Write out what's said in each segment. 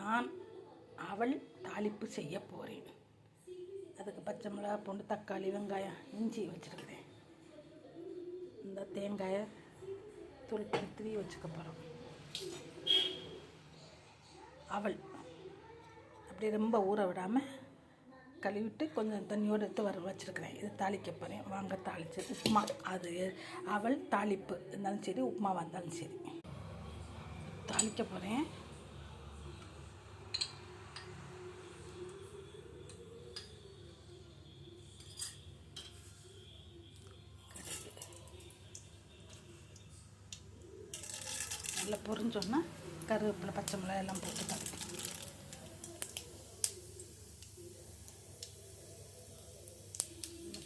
நான் அவள் தாளிப்பு செய்ய போகிறேன் அதுக்கு பச்சை மிளகா பூண்டு தக்காளி வெங்காயம் இஞ்சி வச்சுருக்கிறேன். இந்த தேங்காயை தூள் திருவி வச்சுக்க போகிறோம் அவள் அப்படி ரொம்ப ஊற விடாமல் கழுவிட்டு கொஞ்சம் தண்ணியோடு எடுத்து வர வச்சுருக்கிறேன். இது தாளிக்க போகிறேன் வாங்க தாளித்து உப்புமா. அது அவள் தாளிப்பு. இருந்தாலும் சரி உப்புமாவாக இருந்தாலும் சரி. தாளிக்க போகிறேன் நல்லா பொரிஞ்சோன்னா கருவேப்பிலை பச்சை மிளகாய் எல்லாம் போட்டு தாளிக்கணும்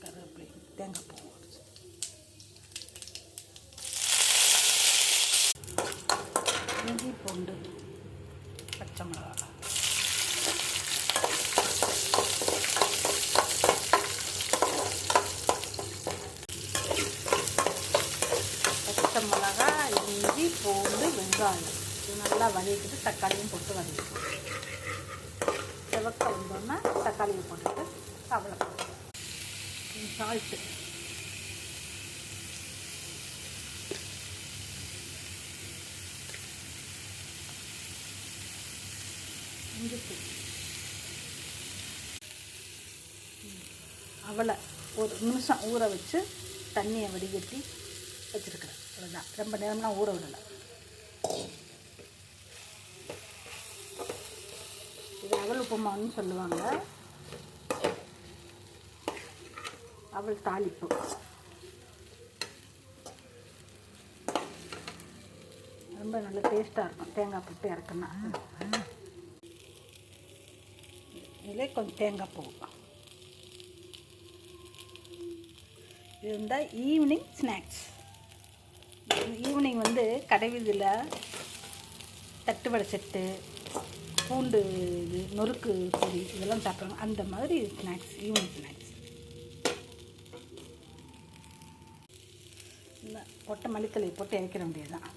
கருவேப்பிலை தேங்காய் பூ உடைச்சு. இஞ்சி பூண்டு பச்சை மிளகா பச்சை மிளகா இஞ்சி பூண்டு வெங்காயம். இது நல்லா வதக்கிட்டு தக்காளியும் போட்டு வதக்கிடும் செவக்க வந்தோன்னா தக்காளியை போட்டுட்டு அவ்வளோ சால்ட்டு இஞ்சிப்பு அவளை ஒரு நிமிஷம் ஊற வச்சு தண்ணியை வடிகட்டி வச்சுருக்கிறேன். அவ்வளோதான் ரொம்ப நேரம்லாம் ஊற விடலை. இது அவல் உப்புமான்னு சொல்லுவாங்க. அவள் தாளிப்பு. ரொம்ப நல்ல டேஸ்ட்டாக இருக்கும். தேங்காய் போட்டு இறக்குனா. இதில் கொஞ்சம் தேங்காய் பூ. இது இருந்தால் ஈவினிங் ஸ்நாக்ஸ் ஈவினிங் வந்து கடைவீதியில் தட்டுவடை செட்டு பூண்டு இது நொறுக்கு பொடி இதெல்லாம் சாப்பிட்றாங்க அந்த மாதிரி ஸ்நாக்ஸ் ஈவினிங் ஸ்நாக்ஸ் பொட்டை மல்லித்தலை போட்டு இறக்கிற வேண்டியதுதான்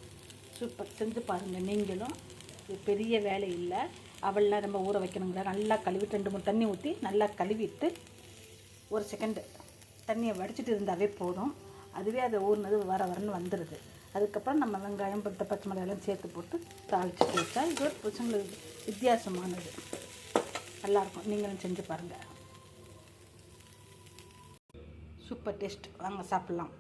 சூப்பர். செஞ்சு பாருங்கள் நீங்களும் இது பெரிய வேலை இல்லை. அவள்லாம் ரொம்ப ஊற வைக்கணுங்களா நல்லா கழுவிட்டு ரெண்டு மூணு தண்ணி ஊற்றி நல்லா கழுவிட்டு ஒரு செகண்டு தண்ணியை வடிச்சிட்டு இருந்தாவே போதும். அதுவே அதை ஊறினது வர வரன்னு வந்துடுது அதுக்கப்புறம் நம்ம வெங்காயம் பத்த பச்சை மிளகாயெல்லாம் சேர்த்து போட்டு தாளித்து வச்சா இது ஒரு பசங்களுக்கு வித்தியாசமானது. நல்லாயிருக்கும் நீங்களும் செஞ்சு பாருங்கள் சூப்பர் டேஸ்ட். வாங்க சாப்பிட்லாம்.